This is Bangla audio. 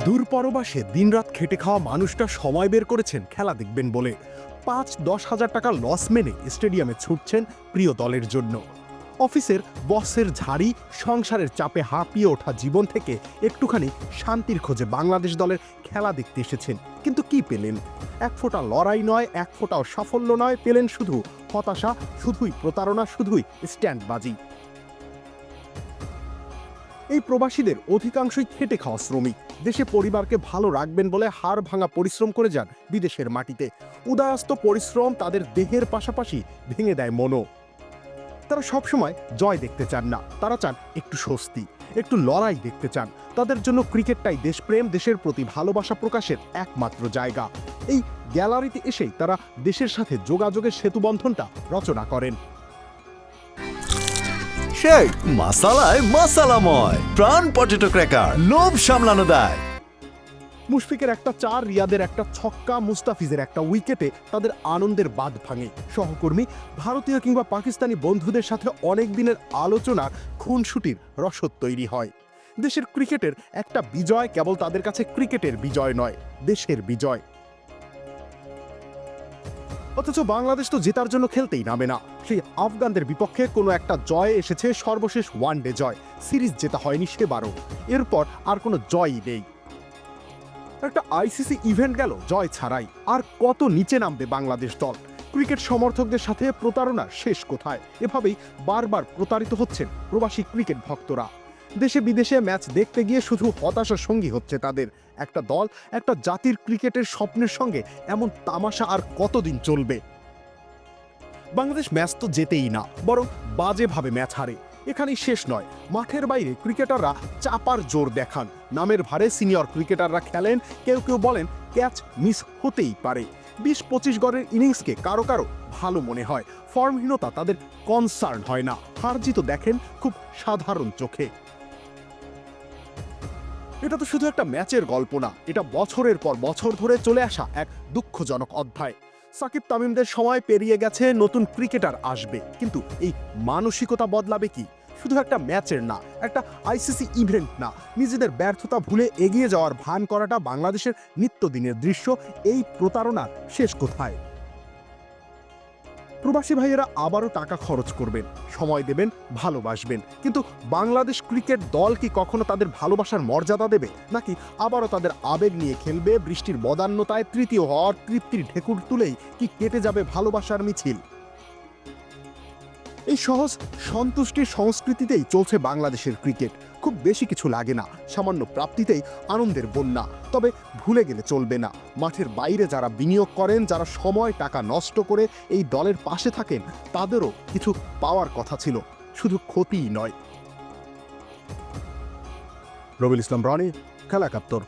দূরপরবাসে দিনরাত খেটে খাওয়া মানুষটা সময় বের করেছেন খেলা দেখবেন বলে। পাঁচ দশ হাজার টাকা লস মেনে স্টেডিয়ামে ছুটছেন প্রিয় দলের জন্য। অফিসের বসের ঝাড়ি, সংসারের চাপে হাঁপিয়ে ওঠা জীবন থেকে একটুখানি শান্তির খোঁজে বাংলাদেশ দলের খেলা দেখতে এসেছেন। কিন্তু কি পেলেন? এক ফোঁটা লড়াই নয়, এক ফোঁটাও সাফল্য নয়, পেলেন শুধু হতাশা, শুধুই প্রতারণা, শুধুই স্ট্যান্ডবাজি। এই প্রবাসীদের অধিকাংশই খেটে খাওয়া শ্রমিক। দেশে পরিবারকে ভালো রাখবেন বলে হাড় ভাঙা পরিশ্রম করে যান বিদেশের মাটিতে। উদয়াস্ত পরিশ্রম তাদের দেহের পাশাপাশি ভেঙে দেয় মনও। তারা সবসময় জয় দেখতে চান না, তারা চান একটু স্বস্তি, একটু লড়াই দেখতে চান। তাদের জন্য ক্রিকেটটাই দেশপ্রেম, দেশের প্রতি ভালোবাসা প্রকাশের একমাত্র জায়গা। এই গ্যালারিতে এসেই তারা দেশের সাথে যোগাযোগের সেতুবন্ধনটা রচনা করেন। সেই। মাসালায় মাসালাময়। প্রাণ পটেটো ক্র্যাকার লোভ সামলানো দেয়। মুশফিকের একটা চার, রিয়াদের একটা ছক্কা, মুস্তাফিজের একটা উইকেটে তাদের আনন্দের বাঁধ ভাঙে। সহকর্মী, ভারতীয় কিংবা পাকিস্তানি বন্ধুদের সাথে অনেক দিনের আলোচনা, খুনসুটির রসদ তৈরি হয়। দেশের ক্রিকেটের একটা বিজয় কেবল তাদের কাছে ক্রিকেটের বিজয় নয়, দেশের বিজয়। অথচ বাংলাদেশ তো জেতার জন্য খেলতেই নামে না। সেই আফগানদের বিপক্ষে কোনো একটা জয় এসেছে সর্বশেষ ওয়ানডে জয়। সিরিজ জেতা হয়নি সেবারও। এরপর আর কোনো জয়ই নেই। একটা আইসিসি ইভেন্ট গেল, জয় ছাড়াই। আর কত নিচে নামবে বাংলাদেশ দল? ক্রিকেট সমর্থকদের সাথে প্রতারণা শেষ কোথায়? এভাবেই বারবার প্রতারিত হচ্ছেন প্রবাসী ক্রিকেট ভক্তরা। দেশে বিদেশে ম্যাচ দেখতে গিয়ে শুধু হতাশার সঙ্গী হচ্ছে তাদের। একটা দল, একটা জাতির ক্রিকেটের স্বপ্নের সঙ্গে এমন তামাশা আর কতদিন চলবে? বাংলাদেশ ম্যাচ তো যেতেই না, বরং বাজেভাবে ম্যাচ হারে। এখানেই শেষ নয়, মাঠের বাইরে ক্রিকেটাররা চাপার জোর দেখান। নামের ভারে সিনিয়র ক্রিকেটাররা খেলেন, কেউ কেউ বলেন ক্যাচ মিস হতেই পারে। বিশ পঁচিশ গড়ের ইনিংসকে কারও কারও ভালো মনে হয়, ফর্মহীনতা তাদের কনসার্ন হয় না। হার জিত দেখেন খুব সাধারণ চোখে। এটা তো শুধু একটা ম্যাচের গল্প না, এটা বছরের পর বছর ধরে চলে আসা এক দুঃখজনক অধ্যায়। সাকিব তামিমদের সময় পেরিয়ে গেছে, নতুন ক্রিকেটার আসবে। কিন্তু এই মানসিকতা বদলাবে কি? শুধু একটা ম্যাচের না, একটা আইসিসি ইভেন্ট না, নিজেদের ব্যর্থতা ভুলে এগিয়ে যাওয়ার ভান করাটা বাংলাদেশের নিত্যদিনের দৃশ্য, এই প্রতারণার শেষ কোথায়? প্রবাসী ভাইয়েরা আবারও টাকা খরচ করবেন, সময় দেবেন, ভালোবাসবেন। কিন্তু বাংলাদেশ ক্রিকেট দল কি কখনো তাদের ভালোবাসার মর্যাদা দেবে? নাকি আবারও তাদের আবেগ নিয়ে খেলবে, বৃষ্টির বদান্যতায় তৃতীয় হওয়ার তৃপ্তির ঢেকুর তুলেই কি কেটে যাবে ভালোবাসার মিছিল? এই সহজ সন্তুষ্টির সংস্কৃতিতেই চলছে বাংলাদেশের ক্রিকেট। খুব বেশি কিছু লাগে না, সামান্য প্রাপ্তিতেই আনন্দের বন্যা। তবে ভুলে গেলে চলবে না। মাঠের বাইরে যারা বিনিয়োগ করেন, যারা সময়, টাকা নষ্ট করে এই দলের পাশে থাকেন, তাদেরও কিছু পাওয়ার কথা ছিল। শুধু ক্ষতিই নয়। রবিল ইসলাম, রনি খেলা একাত্তর